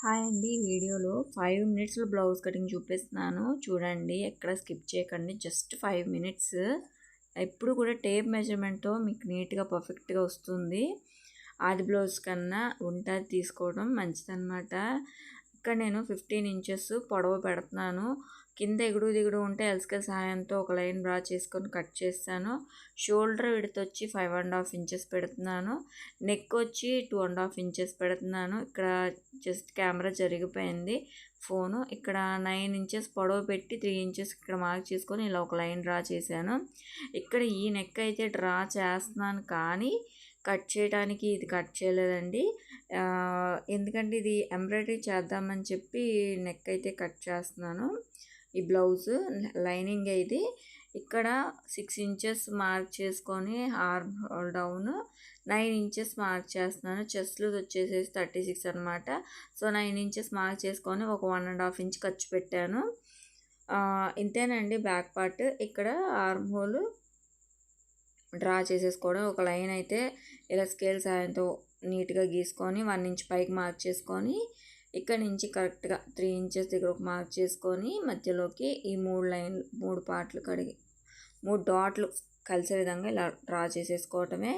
Hi అండి. వీడియోలో five మినిట్స్లో బ్లౌజ్ కటింగ్ చూపిస్తున్నాను. చూడండి ఎక్కడ స్కిప్ చేయకండి. జస్ట్ ఫైవ్ మినిట్స్ ఎప్పుడు కూడా టేప్ మెజర్మెంట్తో మీకు నీట్గా పర్ఫెక్ట్గా వస్తుంది. ఆది బ్లౌజ్ కన్నా ఉంటాది తీసుకోవడం మంచిదన్నమాట. ఇక్కడ నేను ఫిఫ్టీన్ ఇంచెస్ పొడవు పెడుతున్నాను. కింద ఎగుడు దిగుడు ఉంటే ఎల్స్కల్ సహాయంతో ఒక లైన్ డ్రా చేసుకొని కట్ చేస్తాను. షోల్డర్ విడత వచ్చి ఫైవ్ అండ్ హాఫ్ ఇంచెస్ పెడుతున్నాను. నెక్ వచ్చి టూ అండ్ హాఫ్ ఇంచెస్ పెడుతున్నాను. ఇక్కడ జస్ట్ కెమెరా జరిగిపోయింది. ఫోను ఇక్కడ నైన్ ఇంచెస్ పొడవు పెట్టి త్రీ ఇంచెస్ ఇక్కడ మార్క్ చేసుకొని ఇలా ఒక లైన్ డ్రా చేశాను. ఇక్కడ ఈ నెక్ అయితే డ్రా చేస్తున్నాను కానీ కట్ చేయడానికి ఇది కట్ చేయలేదండి. ఎందుకంటే ఇది ఎంబ్రాయిడరీ చేద్దామని చెప్పి నెక్ అయితే కట్ చేస్తున్నాను. ఈ బ్లౌజ్ లైనింగ్ ఇది. ఇక్కడ సిక్స్ ఇంచెస్ మార్క్ చేసుకొని arm down nine inches mark చేస్తున్నాను. చెస్ట్ లూజ్ వచ్చేసేసి థర్టీ సిక్స్ అనమాట సో నైన్ ఇంచెస్ మార్క్ చేసుకొని ఒక వన్ అండ్ హాఫ్ ఇంచ్ ఖర్చు పెట్టాను. ఇంతేనండి బ్యాక్ పార్ట్ ఇక్కడ ఆర్మ్ హోల్ డ్రా చేసేసుకోవడం. ఒక లైన్ అయితే ఇలా స్కేల్ సాయంతో నీట్గా గీసుకొని వన్ ఇంచ్ పైకి మార్క్ చేసుకొని ఇక్కడ నుంచి కరెక్ట్గా త్రీ ఇంచెస్ దగ్గర ఒక మార్క్ చేసుకొని మధ్యలోకి ఈ మూడు లైన్ మూడు పార్ట్లు కడిగి మూడు డాట్లు కలిసే విధంగా ఇలా డ్రా చేసేసుకోవటమే.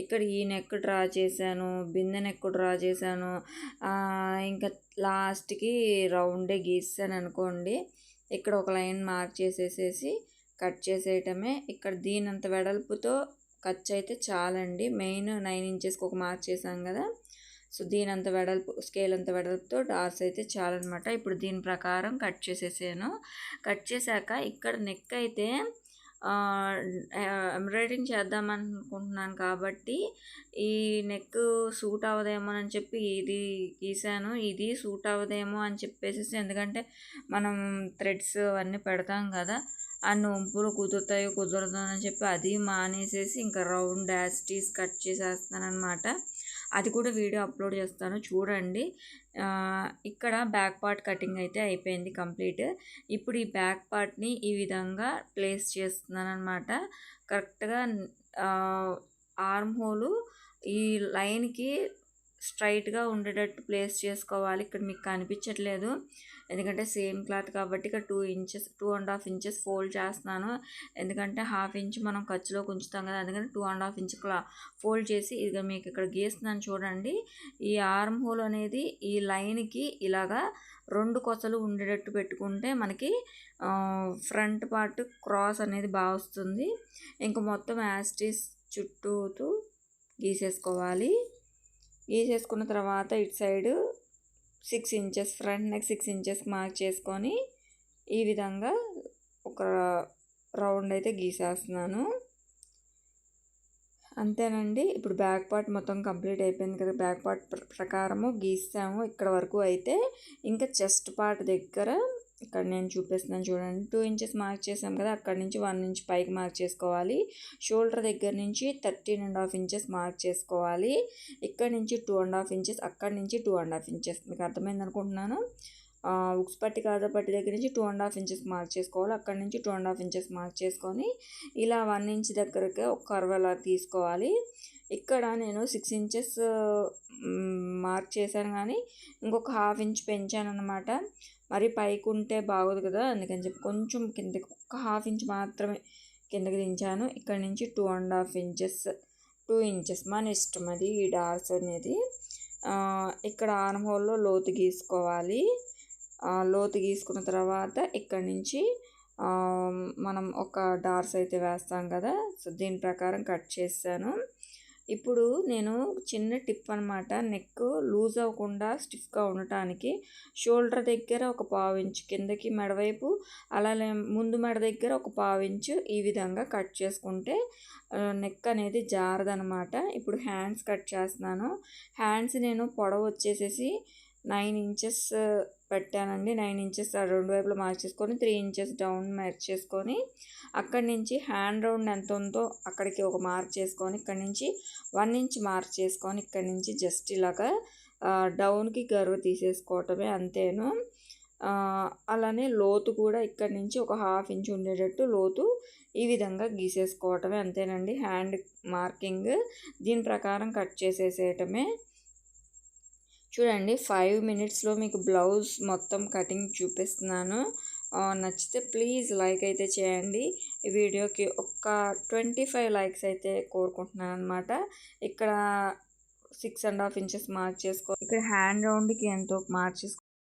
ఇక్కడ ఈ నెక్ డ్రా చేశాను బిందె నెక్ డ్రా చేశాను ఇంకా లాస్ట్కి రౌండే గీసాను అనుకోండి ఇక్కడ ఒక లైన్ మార్క్ చేసేసేసి కట్ చేసేయటమే. ఇక్కడ దీనంత వెడల్పుతో ఖర్చు అయితే చాలండి. మెయిన్ నైన్ ఇంచెస్కి ఒక మార్క్ చేసాం కదా. సో దీని అంత వెడల్పు స్కేల్ అంత వెడల్పుతో డార్స్ అయితే చాలన్నమాట ఇప్పుడు దీని ప్రకారం కట్ చేసేసాను. కట్ చేశాక ఇక్కడ నెక్ అయితే ఎంబ్రాయిడింగ్ చేద్దాం అనుకుంటున్నాను కాబట్టి ఈ నెక్ సూట్ అవ్వదేమో అని చెప్పి ఇది గీసాను. ఇది సూట్ అవ్వదేమో అని చెప్పేసి ఎందుకంటే మనం థ్రెడ్స్ అవన్నీ పెడతాం కదా ఆ నొంపులు కుదురుతాయో కుదరదు అని చెప్పి అది మానేసేసి ఇంకా రౌండ్ యాస్టీస్ కట్ చేసేస్తాను అనమాట అది కూడా వీడియో అప్లోడ్ చేస్తాను చూడండి. ఇక్కడ బ్యాక్ పార్ట్ కటింగ్ అయితే అయిపోయింది కంప్లీట్. ఇప్పుడు ఈ బ్యాక్ పార్ట్ని ఈ విధంగా ప్లేస్ చేస్తున్నాను అనమాట కరెక్ట్గా ఆర్మ్ హోలు ఈ లైన్కి స్ట్రైట్గా ఉండేటట్టు ప్లేస్ చేసుకోవాలి. ఇక్కడ మీకు కనిపించట్లేదు. ఎందుకంటే సేమ్ క్లాత్ కాబట్టి ఇక్కడ two inches two and half inches fold చేస్తున్నాను. ఎందుకంటే హాఫ్ ఇంచ్ మనం ఖర్చులో ఉంచుతాం కదా అందుకని two and half inch fold చేసి ఇక మీకు ఇక్కడ గీస్తున్నాను చూడండి. ఈ ఆర్మ్ హోల్ అనేది ఈ లైన్కి ఇలాగా రెండు కొసలు ఉండేటట్టు పెట్టుకుంటే మనకి ఫ్రంట్ పార్ట్ క్రాస్ అనేది బాగా వస్తుంది. ఇంకా మొత్తం యాస్టీస్ చుట్టూతూ గీసేసుకోవాలి. గీసేసుకున్న తర్వాత ఇటు side six inches front neck six inches mark చేసుకొని ఈ విధంగా ఒక రౌండ్ అయితే గీసేస్తున్నాను. అంతేనండి. ఇప్పుడు బ్యాక్ పార్ట్ మొత్తం కంప్లీట్ అయిపోయింది కదా. బ్యాక్ పార్ట్ ప్రకారము గీస్తాము ఇక్కడ వరకు అయితే ఇంకా చెస్ట్ పార్ట్ దగ్గర ఇక్కడ నేను చూపిస్తున్నాను చూడండి. టూ ఇంచెస్ మార్క్ చేసాం కదా అక్కడ నుంచి వన్ ఇంచ్ పైకి మార్క్ చేసుకోవాలి. షోల్డర్ దగ్గర నుంచి thirteen and half inches mark చేసుకోవాలి. ఇక్కడ నుంచి టూ అండ్ హాఫ్ ఇంచెస్ అక్కడ నుంచి టూ అండ్ హాఫ్ ఇంచెస్ మీకు అర్థమైంది అనుకుంటున్నాను? ఉక్స్ పట్టి కాదా పట్టి దగ్గర నుంచి two and half inches mark చేసుకోవాలి. అక్కడ నుంచి two and half inches mark చేసుకొని ఇలా వన్ ఇంచ్ దగ్గరకి ఒక కర్వ్ అలా తీసుకోవాలి. ఇక్కడ నేను సిక్స్ ఇంచెస్ మార్క్ చేశాను కానీ ఇంకొక హాఫ్ ఇంచ్ పెంచాను అనమాట మరి పైకి ఉంటే బాగోదు కదా అందుకని చెప్పి కొంచెం కిందకి ఒక హాఫ్ ఇంచ్ మాత్రమే కిందకి దించాను. ఇక్కడ నుంచి two and half inches two inches మన ఇష్టం అది ఈ డార్స్ అనేది. ఇక్కడ ఆర్మ్ హోల్లో లోతు గీసుకోవాలి. లోతు గీసుకున్న తర్వాత ఇక్కడ నుంచి మనం ఒక డార్స్ అయితే వేస్తాం కదా సో దీని ప్రకారం కట్ చేస్తాను. ఇప్పుడు నేను చిన్న టిప్ అనమాట నెక్ లూజ్ అవ్వకుండా స్టిఫ్గా ఉండటానికి. షోల్డర్ దగ్గర ఒక పావు ఇంచు కిందకి మెడవైపు అలానే ముందు మెడ దగ్గర ఒక పావు ఇంచు ఈ విధంగా కట్ చేసుకుంటే నెక్ అనేది జారదనమాట ఇప్పుడు హ్యాండ్స్ కట్ చేస్తున్నాను. హ్యాండ్స్ నేను పొడవు వచ్చేసేసి నైన్ ఇంచెస్ పెట్టానండి. నైన్ ఇంచెస్ రెండు వైపులు మార్క్ చేసుకొని త్రీ ఇంచెస్ డౌన్ మార్క్ చేసుకొని అక్కడి నుంచి హ్యాండ్ రౌండ్ ఎంత ఉందో అక్కడికి ఒక మార్క్ చేసుకొని ఇక్కడి నుంచి వన్ ఇంచ్ మార్క్ చేసుకొని ఇక్కడి నుంచి జస్ట్ ఇలాగా డౌన్కి గర్వ్ తీసేసుకోవటమే అంతేను. అలానే లోతు కూడా ఇక్కడి నుంచి ఒక హాఫ్ ఇంచ్ ఉండేటట్టు లోతు ఈ విధంగా గీసేసుకోవటమే అంతేనండి. హ్యాండ్ మార్కింగ్ దీని ప్రకారం కట్ చేసేసేయటమే. చూడండి ఫైవ్ మినిట్స్లో మీకు బ్లౌజ్ మొత్తం కటింగ్ చూపిస్తున్నాను. నచ్చితే ప్లీజ్ లైక్ అయితే చేయండి. ఈ వీడియోకి ఒక్క ట్వంటీ ఫైవ్ లైక్స్ అయితే కోరుకుంటున్నాను అనమాట ఇక్కడ six and half inches mark చేసుకో ఇక్కడ హ్యాండ్ రౌండ్కి ఎంతో మార్క్ చేసుకో